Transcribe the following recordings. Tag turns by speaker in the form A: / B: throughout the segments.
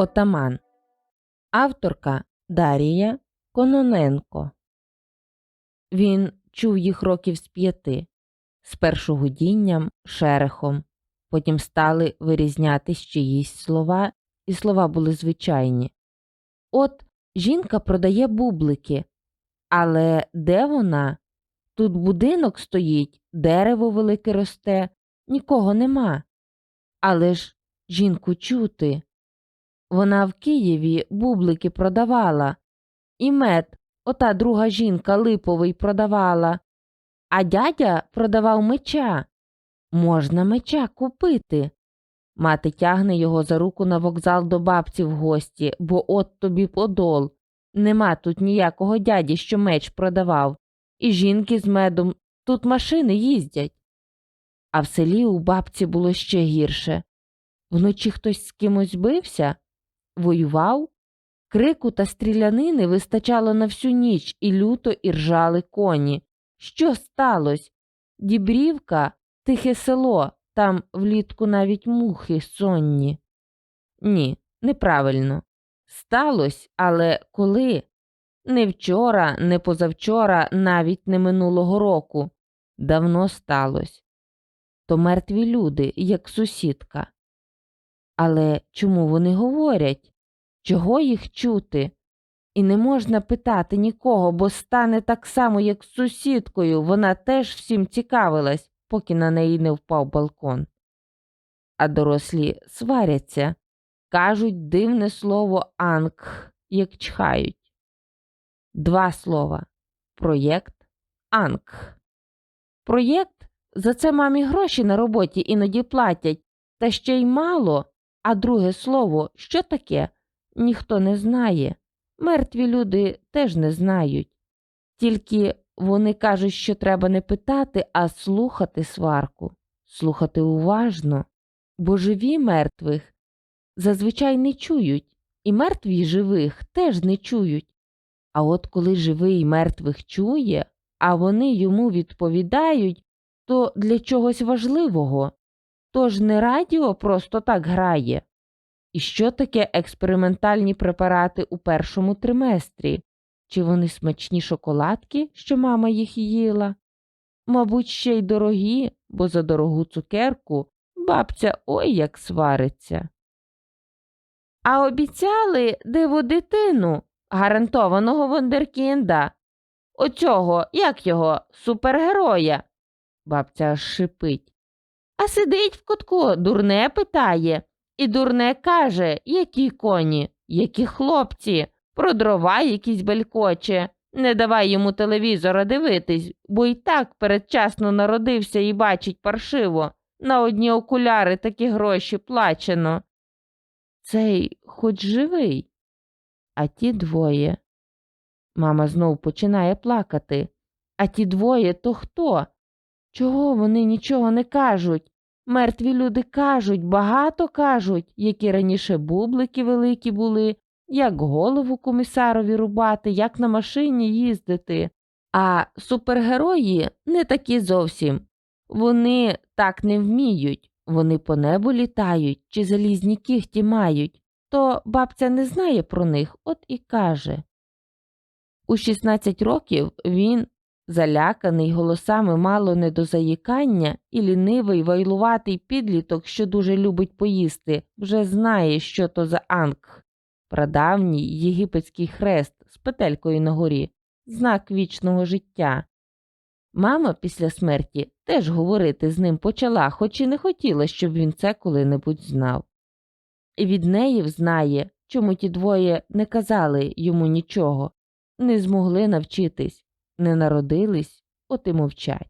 A: Отаман. Авторка Дарія Кононенко. Він чув їх років з п'яти, спершу гудінням, шерехом, потім стали вирізнятись чиїсь слова, і слова були звичайні. От жінка продає бублики, але де вона? Тут будинок стоїть, дерево велике росте, нікого нема. Але ж жінку чути. Вона в Києві бублики продавала, і мед, ота друга жінка липовий продавала, а дядя продавав меча. Можна меча купити. Мати тягне його за руку на вокзал до бабці в гості, бо от тобі подол. Нема тут ніякого дяді, що меч продавав, і жінки з медом тут машини їздять. А в селі у бабці було ще гірше. Вночі хтось з кимось бився, воював, крику та стрілянини вистачало на всю ніч і люто іржали коні. Що сталося? Дібрівка, тихе село, там влітку навіть мухи сонні. Ні, неправильно. Сталось, але коли? Не вчора, не позавчора, навіть не минулого року. Давно сталось. То мертві люди, як сусідка. Але чому вони говорять? Чого їх чути? І не можна питати нікого, бо стане так само, як з сусідкою, вона теж всім цікавилась, поки на неї не впав балкон. А дорослі сваряться, кажуть дивне слово анк, як чхають. Два слова проєкт анк. Проєкт за це мамі гроші на роботі іноді платять, та ще й мало. А друге слово, що таке, ніхто не знає. Мертві люди теж не знають. Тільки вони кажуть, що треба не питати, а слухати сварку, слухати уважно, бо живі мертвих зазвичай не чують, і мертві живих теж не чують. А от коли живий мертвих чує, а вони йому відповідають, то для чогось важливого. Тож не радіо просто так грає. І що таке експериментальні препарати у першому триместрі? Чи вони смачні шоколадки, що мама їх їла? Мабуть, ще й дорогі, бо за дорогу цукерку бабця ой як свариться. А обіцяли диву дитину, гарантованого Вондеркінда. Оцього, як його, супергероя. Бабця аж шипить. А сидить в кутку, дурне питає, і дурне каже, які коні, які хлопці, про дрова якісь белькоче. Не давай йому телевізора дивитись, бо й так передчасно народився і бачить паршиво. На одні окуляри такі гроші плачено. Цей хоч живий, а ті двоє. Мама знов починає плакати. А ті двоє то хто? Чого вони нічого не кажуть? Мертві люди кажуть, багато кажуть, які раніше бублики великі були, як голову комісарові рубати, як на машині їздити. А супергерої не такі зовсім. Вони так не вміють, вони по небу літають чи залізні кіхті мають, то бабця не знає про них, от і каже. У 16 років він заляканий голосами мало не до заїкання, і лінивий вайлуватий підліток, що дуже любить поїсти, вже знає, що то за анг, прадавній єгипетський хрест з петелькою на горі, знак вічного життя. Мама після смерті теж говорити з ним почала, хоч і не хотіла, щоб він це коли-небудь знав. І від неї взнає, чому ті двоє не казали йому нічого, не змогли навчитись, не народились, от і мовчать.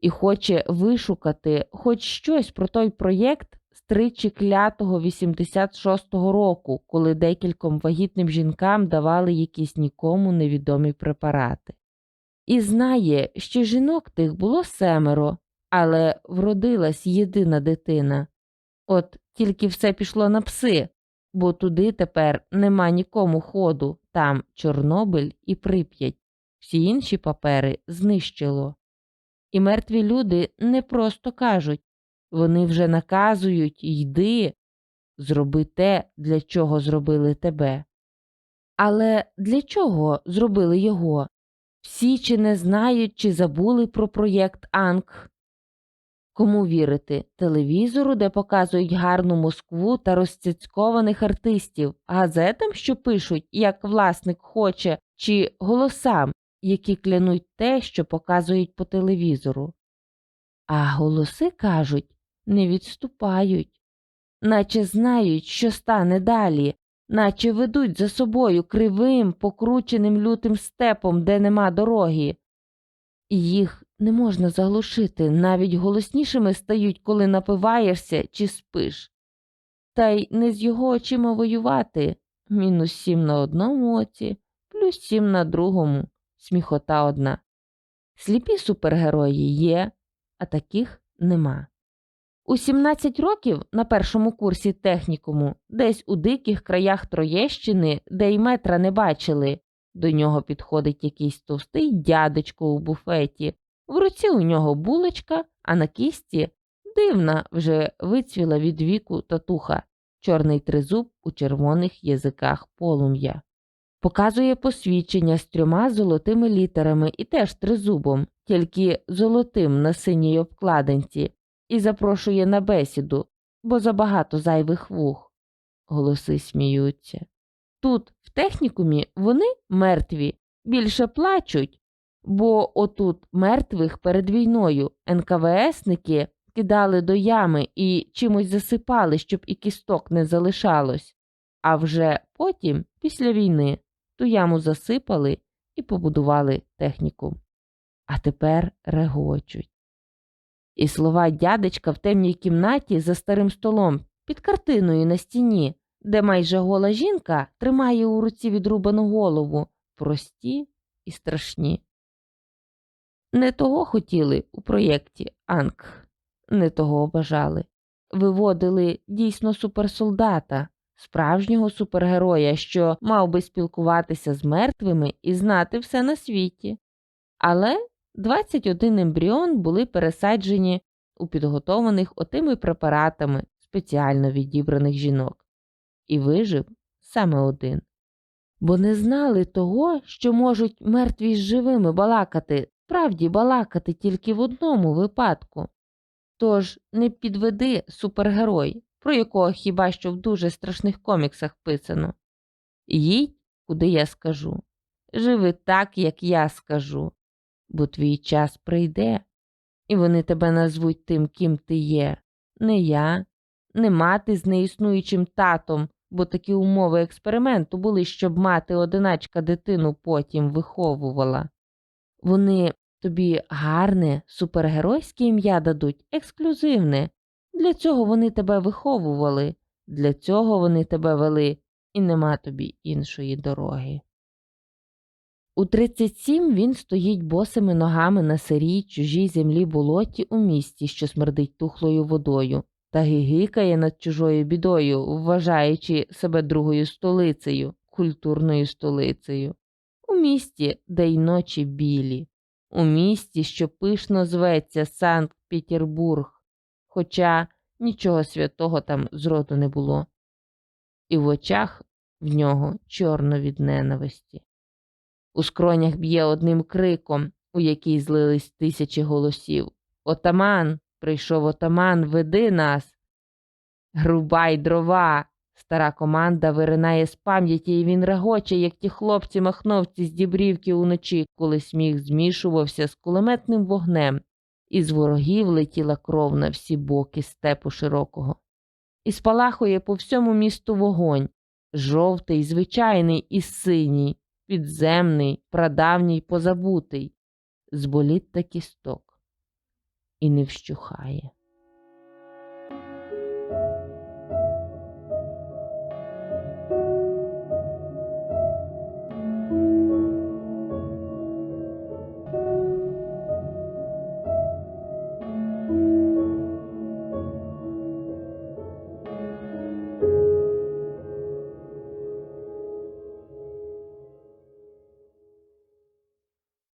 A: І хоче вишукати хоч щось про той проєкт з тричі клятого 86-го року, коли декільком вагітним жінкам давали якісь нікому невідомі препарати. І знає, що жінок тих було семеро, але вродилась єдина дитина. От тільки все пішло на пси, бо туди тепер нема нікому ходу, там Чорнобиль і Прип'ять всі інші папери знищило. І мертві люди не просто кажуть вони вже наказують йди, зроби те, для чого зробили тебе. Але для чого зробили його? Всі чи не знають, чи забули про проєкт Анг? Кому вірити телевізору, де показують гарну Москву та розцяцькованих артистів, газетам, що пишуть, як власник хоче, чи голосам, які клянуть те, що показують по телевізору. А голоси кажуть не відступають, наче знають, що стане далі, наче ведуть за собою кривим, покрученим лютим степом, де нема дороги. Їх не можна заглушити, навіть голоснішими стають, коли напиваєшся чи спиш. Та й не з його очима воювати мінус сім на одному оці, плюс сім на другому, сміхота одна. Сліпі супергерої є, а таких нема. У 17 років на першому курсі технікуму, десь у диких краях Троєщини, де й метра не бачили, до нього підходить якийсь товстий дядечко у буфеті. В руці у нього булочка, а на кісті дивна вже вицвіла від віку татуха, чорний тризуб у червоних язиках полум'я. Показує посвідчення з трьома золотими літерами і теж тризубом, тільки золотим на синій обкладинці, і запрошує на бесіду, бо забагато зайвих вух. Голоси сміються. Тут, в технікумі, вони мертві, більше плачуть, бо отут мертвих перед війною НКВСники кидали до ями і чимось засипали, щоб і кісток не залишалось. А вже потім, після війни, ту яму засипали і побудували технікум. А тепер регочуть. І слова дядечка в темній кімнаті за старим столом під картиною на стіні, де майже гола жінка тримає у руці відрубану голову, прості і страшні. Не того хотіли у проєкті Анг, не того бажали. Виводили дійсно суперсолдата, справжнього супергероя, що мав би спілкуватися з мертвими і знати все на світі. Але 21 ембріон були пересаджені у підготованих отими препаратами спеціально відібраних жінок, і вижив саме один. Бо не знали того, що можуть мертві з живими балакати, справді балакати тільки в одному випадку. Тож не підведи супергерой, про якого хіба що в дуже страшних коміксах писано. Їдь, куди я скажу. Живи так, як я скажу, бо твій час прийде, і вони тебе назвуть тим, ким ти є. Не я, не мати з неіснуючим татом, бо такі умови експерименту були, щоб мати одиначка дитину потім виховувала. Вони тобі гарне, супергеройське ім'я дадуть, ексклюзивне. Для цього вони тебе виховували, для цього вони тебе вели, і нема тобі іншої дороги. У 37 він стоїть босими ногами на сирій чужій землі болоті у місті, що смердить тухлою водою, та гигикає над чужою бідою, вважаючи себе другою столицею, культурною столицею, у місті, де й ночі білі, у місті, що пишно зветься Санкт Петербург, хоча нічого святого там зроду не було, і в очах в нього чорно від ненависті. У скронях б'є одним криком, у який злились тисячі голосів. Отаман, прийшов отаман, веди нас. Грубай дрова. Стара команда виринає з пам'яті, і він регоче, як ті хлопці-махновці з дібрівки уночі, коли сміх змішувався з кулеметним вогнем, і з ворогів летіла кров на всі боки степу широкого. І спалахує по всьому місту вогонь жовтий, звичайний і синій підземний, прадавній, позабутий, з боліт та кісток, і не вщухає.